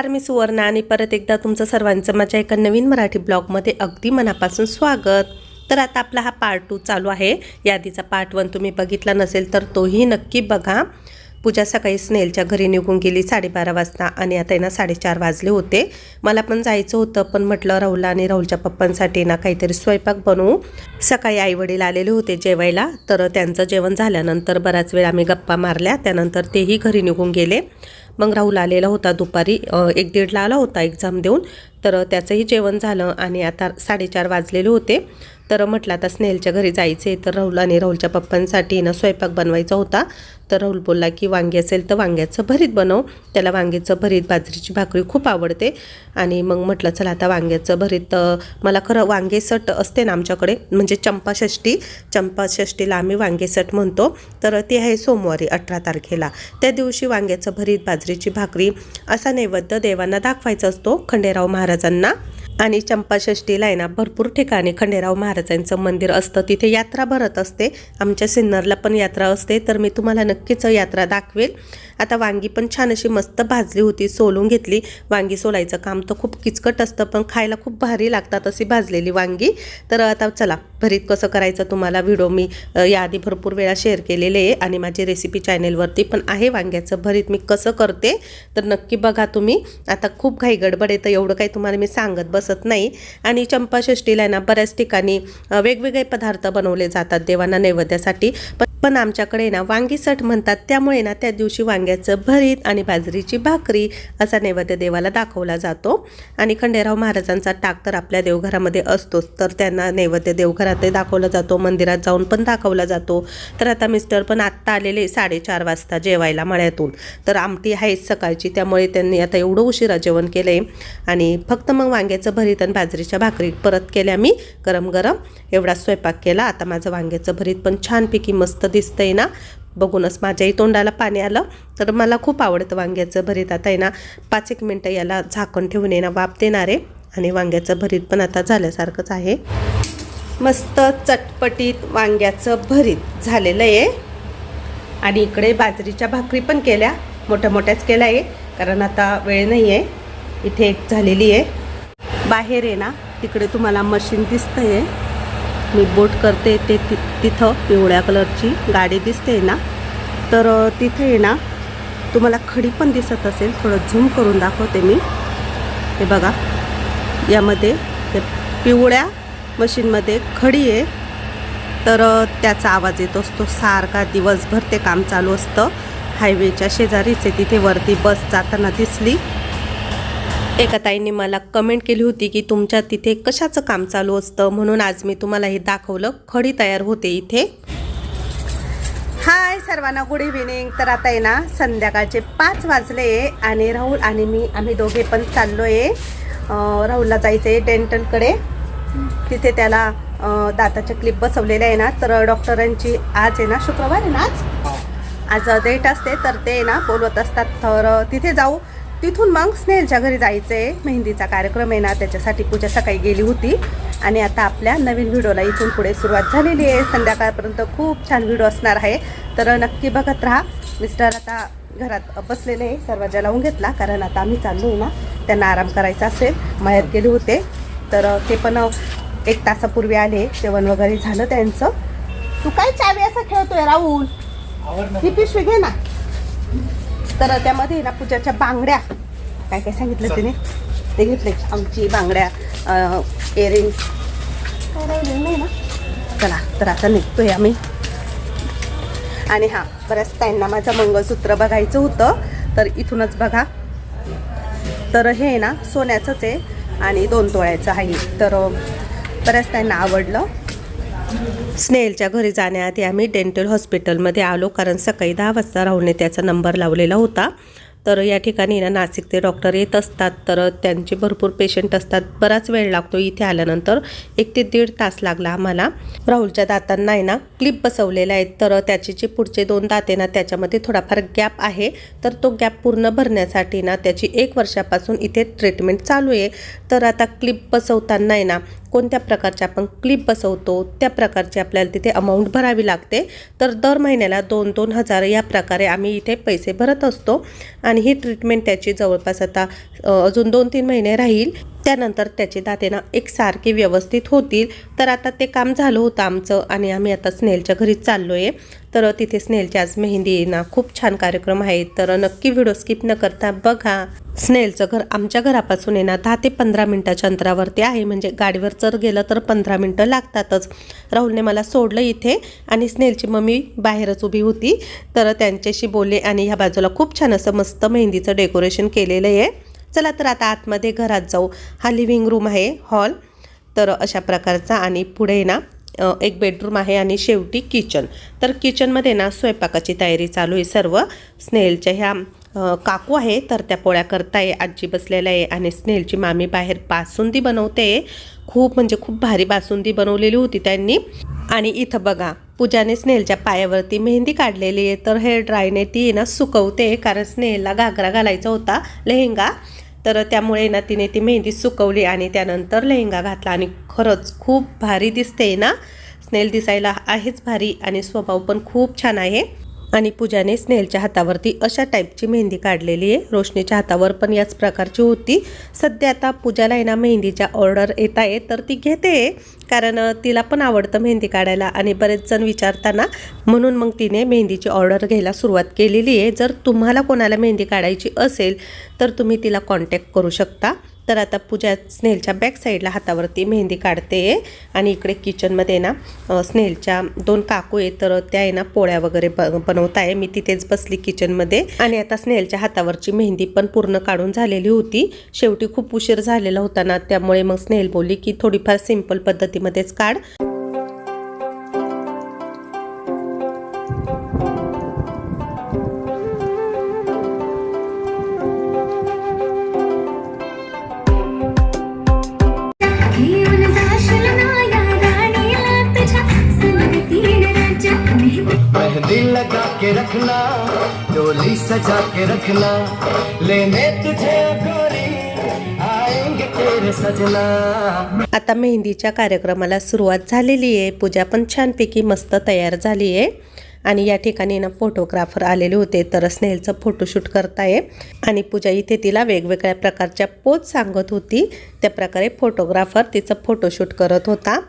नमस्कार मी सुवर्णा आणि परत एकदा तुमचं सर्वांचं माझ्या एका नवीन मराठी ब्लॉगमध्ये अगदी मनापासून स्वागत. तर आता आपला हा पार्ट टू चालू आहे. यादीचा पार्ट वन तुम्ही बघितला नसेल तर तोही नक्की बघा. पूजा सकाळी स्नेलच्या घरी निघून गेली साडेबारा वाजता आणि आता ना साडेचार वाजले होते. मला पण जायचं होतं पण म्हटलं राहुलला आणि राहुलच्या पप्पांसाठी ना काहीतरी स्वयंपाक बनवू. सकाळी आईवडील आलेले होते जेवायला तर त्यांचं जेवण झाल्यानंतर बराच वेळ आम्ही गप्पा मारल्या त्यानंतर तेही घरी निघून गेले. मग राहुल आलेला होता दुपारी. एक दीडला आला होता एक्झाम देऊन. तर त्याचंही जेवण झालं आणि आता साडेचार वाजलेले होते. तर म्हटलं आता स्नेलच्या घरी जायचे तर राहुल आणि राहुलच्या पप्पांसाठी ना स्वयंपाक बनवायचा होता. तर राहुल बोलला की वांगी असेल तर वांग्याचं भरीत बनव. त्याला वांग्याचं भरीत बाजरीची भाकरी खूप आवडते. आणि मग म्हटलं चला आता वांग्याचं भरीत मला खरं वांगेसट असते ना आमच्याकडे म्हणजे चंपाषष्ठी चंपाषष्ठीला आम्ही वांगेसट म्हणतो. तर ती आहे सोमवारी अठरा तारखेला. त्या दिवशी वांग्याचं भरीत बाजरीची भाकरी असा नैवेद्य देवांना दाखवायचा असतो खंडेराव महाराजांना. आणि चंपाषष्ठीला आहे ना भरपूर ठिकाणी खंडेराव महाराजांचं मंदिर असतं. तिथे यात्रा भरत असते. आमच्या सिन्नरला पण यात्रा असते. तर मी तुम्हाला नक्कीच यात्रा दाखवेल. आता वांगी पण छान अशी मस्त भाजली होती सोलून घेतली. वांगी सोलायचं काम तर खूप किचकट असतं पण खायला खूप भारी लागतात अशी भाजलेली वांगी. तर आता चला भरीत कसं करायचं तुम्हाला व्हिडिओ मी याआधी भरपूर वेळा शेअर केलेले आहे आणि माझी रेसिपी चॅनेलवरती पण आहे वांग्याचं. भरीत मी कसं करते तर नक्की बघा तुम्ही. आता खूप घाई गडबड आहे तर एवढं काही तुम्हाला मी सांगत बसत नाही. आणि चंपाषष्ठीला आहे ना बऱ्याच ठिकाणी वेगवेगळे पदार्थ बनवले जातात देवांना नैवेद्यासाठी. पण पण आमच्याकडे ना वांगीसट म्हणतात त्यामुळे ना त्या दिवशी वांग्याचं भरीत आणि बाजरीची भाकरी असा नैवेद्य देवाला दाखवला जातो. आणि खंडेराव महाराजांचा टाक तर आपल्या देवघरामध्ये असतोच तर त्यांना नैवेद्य देवघरातही दाखवला जातो मंदिरात जाऊन पण दाखवला जातो. तर आता मिस्टर पण आत्ता आलेले साडेचार वाजता जेवायला मळ्यातून. तर आमटी आहेच सकाळची त्यामुळे त्यांनी आता एवढं उशिरा जेवण केलं आहे आणि फक्त मग वांग्याचं भरीत आणि बाजरीच्या भाकरी परत केल्या मी गरम गरम एवढा स्वयंपाक केला आता माझं वांग्याचं भरीत पण छानपैकी मस्त दिसतंय ना. बघूनच माझ्याही तोंडाला पाणी आलं. तर मला खूप आवडतं वांग्याचं भरीत. आता आहे ना पाच एक मिनटं याला झाकण ठेवून आहे ना वाफ देणार आहे. आणि वांग्याचं भरीत पण आता झाल्यासारखंच आहे. मस्त चटपटीत वांग्याचं भरीत झालेलं आहे. आणि इकडे बाजरीच्या भाकरी पण केल्या. मोठ्या मोठ्याच केल्या आहे. कारण आता वेळ नाही आहे. इथे एक झालेली आहे. बाहेर आहे ना तिकडे तुम्हाला मशीन दिसतं आहे मी बोट करते ते ति तिथं पिवळ्या कलरची गाडी दिसते ना. तर तिथे आहे ना तुम्हाला खडी पण दिसत असेल थोडं झूम करून दाखवते मी. हे बघा यामध्ये पिवळ्या मशीनमध्ये खडी आहे. तर त्याचा आवाज येत असतो सारखा दिवसभर ते काम चालू असतं. हायवेच्या शेजारीच आहे तिथे वरती बस जाताना दिसली. एका ताईंनी मला कमेंट केली होती की तुमच्या तिथे कशाचं काम चालू असतं? म्हणून आज मी तुम्हाला हे दाखवलं. खडी तयार होते इथे. हाय सर्वांना गुड इव्हिनिंग तर आता आहे ना संध्याकाळचे पाच वाजले आणि राहुल आणि मी आम्ही दोघे पण चाललो आहे राहुलला जायचं आहे डेंटलकडे तिथे त्याला दाताचे क्लिप बसवलेले आहे ना तर डॉक्टरांची आज आहे ना शुक्रवार आहे ना आज? आज डेट असते तर ते ना बोलवत असतात. तर तिथे जाऊ. तिथून मग स्नेहलच्या घरी जायचं. आहे मेहंदीचा कार्यक्रम आहे ना त्याच्यासाठी पूजा सकाळी गेली होती. आणि आता आपल्या नवीन व्हिडिओला इथून पुढे सुरुवात झालेली आहे. संध्याकाळपर्यंत खूप छान व्हिडिओ असणार आहे. तर नक्की बघत राहा. मिस्टर आता घरात बसलेले आहे. दरवाजा लावून घेतला. कारण आता आम्ही चाललो आहे ना त्यांना आराम करायचा असेल. माहेर गेले होते. तर ते पण एक तासापूर्वी आले. जेवण वगैरे झालं त्यांचं. तू काय चावी असं खेळतोय राहुल? ही पिशवी घे ना. तर त्यामध्ये ना पूजाच्या बांगड्या. काय काय सांगितलं तिने? ते घेतले. आमची बांगड्या इयरिंग्स काय राहिलेलं नाही ना चला तर आता निघतोय आम्ही. आणि हां बऱ्याच ताईंना माझं मंगळसूत्र बघायचं होतं. तर इथूनच बघा. तर हे आहे ना सोन्याचंच आहे आणि दोन तोळ्याचं आहे. तर बऱ्याच त्यांना आवडलं. स्नेलच्या घरी जाण्याआधी आम्ही डेंटल हॉस्पिटलमध्ये आलो कारण सकाळी दहा वाजता राहुलने त्याचा नंबर लावलेला होता. तर या ठिकाणी ना नाशिकचे डॉक्टर येत असतात तर त्यांचे भरपूर पेशंट असतात. बराच वेळ लागतो इथे आल्यानंतर. एक ते दीड तास लागला आम्हाला. राहुलच्या दातांना आहे ना क्लिप बसवलेल्या आहेत. तर त्याचे जे पुढचे दोन दात आहे ना त्याच्यामध्ये थोडाफार गॅप आहे. तर तो गॅप पूर्ण भरण्यासाठी ना त्याची एक वर्षापासून इथे ट्रीटमेंट चालू आहे. तर आता क्लिप बसवताना आहे ना कोणत्या प्रकारचे आपण क्लिप बसवतो त्या प्रकारची आपल्याला तिथे अमाऊंट भरावी लागते. तर दर महिन्याला दोन दोन हजार या प्रकारे आम्ही इथे पैसे भरत असतो. आणि ही ट्रीटमेंट त्याची जवळपास आता अजून दोन तीन महिने राहील. त्यानंतर त्याचे दाते ना एकसारखे व्यवस्थित होतील. तर आता ते काम झालं होतं आमचं आणि आम्ही आता स्नेलच्या घरी चाललो आहे तर तिथे स्नेलची आज मेहंदी ना खूप छान कार्यक्रम आहे. तर नक्की व्हिडिओ स्किप न करता बघा. स्नेलचं घर आमच्या घरापासून आहे ना दहा ते पंधरा मिनटाच्या अंतरावरती आहे. म्हणजे गाडीवर जर गेलं तर पंधरा मिनटं लागतातच. राहुलने मला सोडलं इथे आणि स्नेलची मम्मी बाहेरच उभी होती. तर त्यांच्याशी बोलले आणि ह्या बाजूला खूप छान असं मस्त मेहंदीचं डेकोरेशन केलेलं आहे. चला तर आता आतमध्ये घरात जाऊ. हा लिव्हिंग रूम आहे हॉल तर अशा प्रकारचा आणि पुढे ना एक बेडरूम आहे आणि शेवटी किचन तर किचनमध्ये ना स्वयंपाकाची तयारी चालू आहे सर्व. स्नेलच्या ह्या काकू आहे तर त्या पोळ्या करताय आजी बसलेल्या आहे आणि स्नेलची मामी बाहेर बासुंदी बनवते. खूप म्हणजे खूप भारी बासुंदी बनवलेली होती त्यांनी. आणि इथं बघा पूजाने स्नेलच्या पायावरती मेहंदी काढलेली आहे तर हेअर ड्रायने ती ना सुकवते कारण स्नेलला घागरा घालायचा होता लेहंगा. तर त्यामुळे ना तिने ती मेहंदी सुकवली आणि त्यानंतर लेहंगा घातला. आणि खरंच खूप भारी दिसते ना. स्नेल दिसायला आहेच भारी आणि स्वभाव पण खूप छान आहे. आणि पूजाने स्नेलच्या हातावरती अशा टाईपची मेहंदी काढलेली आहे. रोशनीच्या हातावर पण याच प्रकारची होती. सध्या आता पूजाला आहे ना मेहंदीच्या ऑर्डर येत आहे. तर ती घेते. कारण तिला पण आवडतं मेहंदी काढायला आणि बरेच जण विचारताना म्हणून मग तिने मेहंदीची ऑर्डर घ्यायला सुरुवात केलेली आहे. जर तुम्हाला कोणाला मेहंदी काढायची असेल तर तुम्ही तिला कॉन्टॅक्ट करू शकता. तर आता पूजा स्नेलच्या बॅक साईडला हातावरती मेहंदी काढते आणि इकडे किचनमध्ये ना स्नेलच्या दोन काकू आहे तर त्या आहे ना पोळ्या वगैरे ब बनवत आहे. मी तिथेच बसली किचनमध्ये आणि आता स्नेलच्या हातावरची मेहंदी पण पूर्ण काढून झालेली होती. शेवटी खूप उशीर झालेला होता ना त्यामुळे मग स्नेल बोलली की थोडीफार सिंपल पद्धतीमध्येच काढ. मेहंदी लगा के रखना डोली सजा के रखना लेने तुझे गोरी. आता मेहंदीच्या कार्यक्रमाला सुरुवात झालेली आहे. पूजा पण छानपैकी मस्त तयार झाली आहे. आणि या ठिकाणी ना फोटोग्राफर आलेले होते. तर स्नेहलचं फोटोशूट करताय. आणि पूजा इथे तिला वेगवेगळ्या प्रकारच्या पोज सांगत होती. त्या प्रकारे फोटोग्राफर तिचं फोटोशूट करत होता.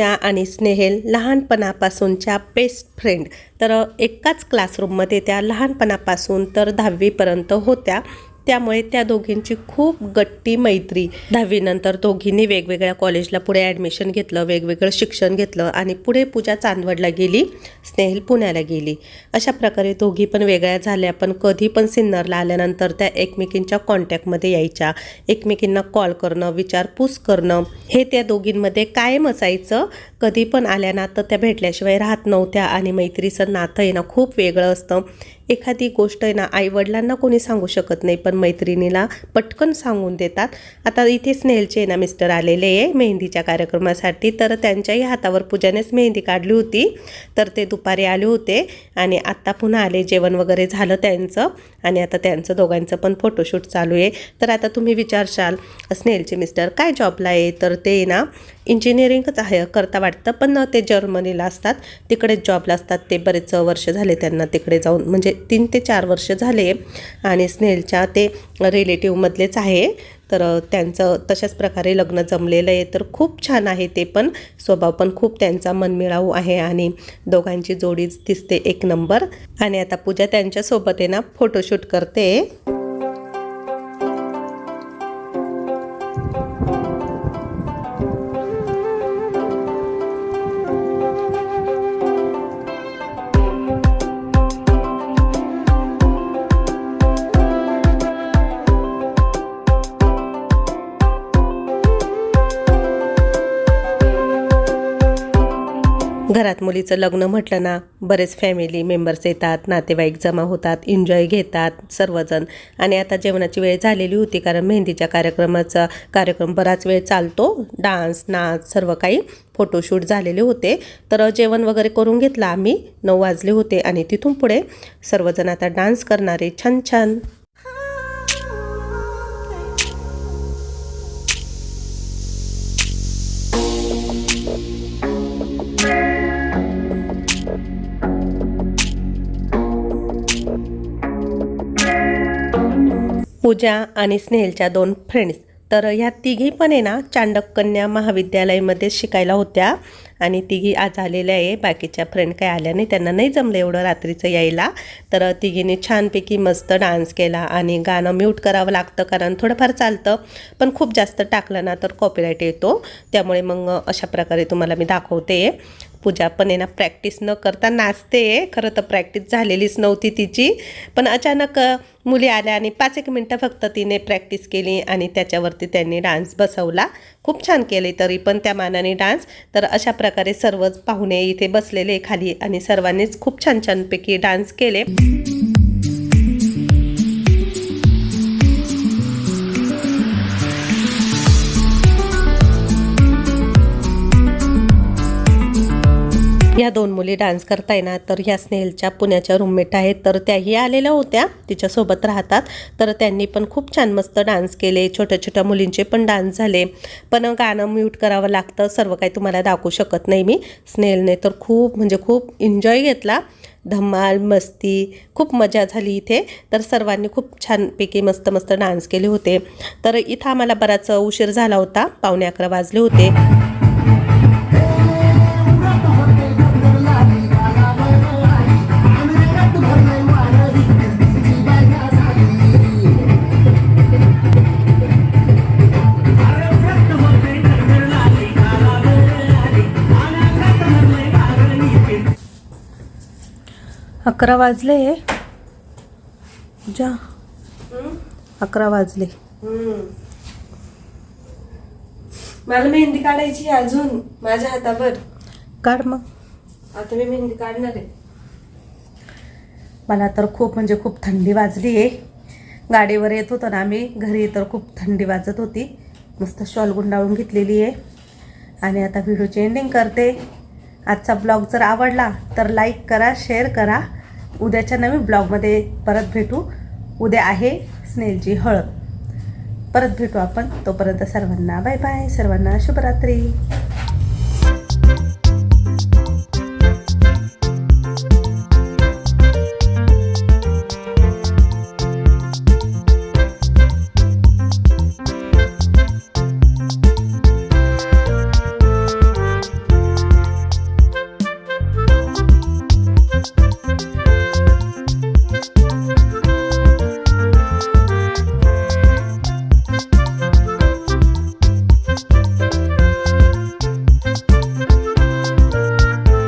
पूजा आणि स्नेहल लहानपणापासूनच्या बेस्ट फ्रेंड. तर एकाच क्लासरूममध्ये त्या लहानपणापासून तर दहावीपर्यंत होत्या. त्यामुळे त्या दोघींची खूप गट्टी मैत्री दहावीनंतर दोघींनी वेगवेगळ्या कॉलेजला पुढे ॲडमिशन घेतलं वेगवेगळं शिक्षण घेतलं आणि पुढे पूजा चांदवडला गेली स्नेहल पुण्याला गेली. अशा प्रकारे दोघी पण वेगळ्या झाल्या पण कधी पण सिन्नरला आल्यानंतर त्या एकमेकींच्या कॉन्टॅक्टमध्ये यायच्या. एकमेकींना कॉल करणं विचारपूस करणं हे त्या दोघींमध्ये कायम असायचं. कधी पण आल्या नातं त्या भेटल्याशिवाय राहत नव्हत्या आणि मैत्रीचं नातं आहे ना खूप वेगळं असतं. एखादी गोष्ट आहे ना आईवडिलांना कोणी सांगू शकत नाही पण मैत्रिणीला पटकन सांगून देतात. आता इथे स्नेहलचे ना मिस्टर आलेले आहे मेहंदीच्या कार्यक्रमासाठी तर त्यांच्याही हातावर पूजानेच मेहंदी काढली होती. तर ते दुपारी आले होते आणि आत्ता पुन्हा आले जेवण वगैरे झालं त्यांचं आणि आता त्यांचं दोघांचं पण फोटोशूट चालू आहे. तर आता तुम्ही विचारशाल स्नेहलचे मिस्टर काय जॉबला आहे? तर ते ना इंजिनिअरिंगच आहे करता वाटतं. पण ते जर्मनीला असतात. तिकडेच जॉबला असतात. ते बरेच वर्ष झाले त्यांना तिकडे जाऊन. म्हणजे तीन ते चार वर्ष झाले. आणि स्नेलच्या ते रिलेटिव्हमधलेच आहे. तर त्यांचं तशाच प्रकारे लग्न जमलेलं आहे. तर खूप छान आहे ते पण. स्वभाव पण खूप त्यांचा मनमिळाऊ आहे. आणि दोघांची जोडीच दिसते एक नंबर आणि आता पूजा त्यांच्यासोबत आहे ना फोटोशूट करते. घरात मुलीचं लग्न म्हटलं ना बरेच फॅमिली मेंबर्स येतात नातेवाईक जमा होतात एन्जॉय घेतात सर्वजण. आणि आता जेवणाची वेळ झालेली होती कारण मेहंदीच्या कार्यक्रमाचा कार्यक्रम बराच वेळ चालतो. डान्स नाच सर्व काही फोटोशूट झालेले होते. तर जेवण वगैरे करून घेतलं आम्ही. नऊ वाजले होते आणि तिथून पुढे सर्वजण आता डान्स करणारे छान छान. पूजा आणि स्नेहलच्या दोन फ्रेंड्स तर ह्या तिघी पण आहे ना चांडक कन्या महाविद्यालयामध्ये शिकायला होत्या. आणि तिघी आज आलेल्या आहे. बाकीच्या फ्रेंड काय आल्या नाही त्यांना नाही जमलं एवढं रात्रीचं यायला. तर तिघीने छानपैकी मस्त डान्स केला आणि गाणं म्यूट करावं लागतं कारण थोडंफार चालतं पण खूप जास्त टाकलं ना तर कॉपीराईट येतो. त्यामुळे मग अशा प्रकारे तुम्हाला मी दाखवते. पूजा पण आहे ना प्रॅक्टिस न करता नाचते खरं तर प्रॅक्टिस झालेलीच नव्हती तिची. पण अचानक मुली आल्या आणि पाच एक मिनटं फक्त तिने प्रॅक्टिस केली आणि त्याच्यावरती त्यांनी डान्स बसवला. खूप छान केले तरी पण त्या मानाने डान्स तर अशा प्रकारे सर्वच पाहुणे इथे बसलेले खाली आणि सर्वांनीच खूप छान छानपैकी डान्स केले. या दोन मुली डान्स करताय ना तर ह्या स्नेहलच्या पुण्याच्या रूममेट आहेत. तर त्याही आलेल्या होत्या तिच्यासोबत राहतात. तर त्यांनी पण खूप छान मस्त डान्स केले. छोट्या छोट्या मुलींचे पण डान्स झाले. पण गाणं म्यूट करावं लागतं. सर्व काही तुम्हाला दाखवू शकत नाही मी. स्नेहलने तर खूप म्हणजे खूप एन्जॉय घेतला. धमाल मस्ती खूप मजा झाली इथे. तर सर्वांनी खूप छानपैकी मस्त मस्त डान्स केले होते. तर इथं आम्हाला बराच उशीर झाला होता. पावणे अकरा वाजले होते. अकरा वाजले. जा. अकरा वाजले. मला मेहंदी काढायची अजून. माझ्या हातावर. काढ मग. आता मी मेहंदी काढणार आहे. मला तर खूप म्हणजे खूप थंडी वाजली आहे. गाडीवर येत होतो ना आम्ही. घरी तर खूप थंडी वाजत होती. मस्त शॉल गुंडाळून घेतलेली आहे. आणि आता व्हिडिओची एंडिंग करते. आजचा ब्लॉग जर आवडला तर लाईक करा शेअर करा. उद्याच्या नवीन ब्लॉगमध्ये परत भेटू. उद्या आहे स्नेलची हळद. परत भेटू आपण. तोपर्यंत सर्वांना बाय बाय. सर्वांना शुभरात्री.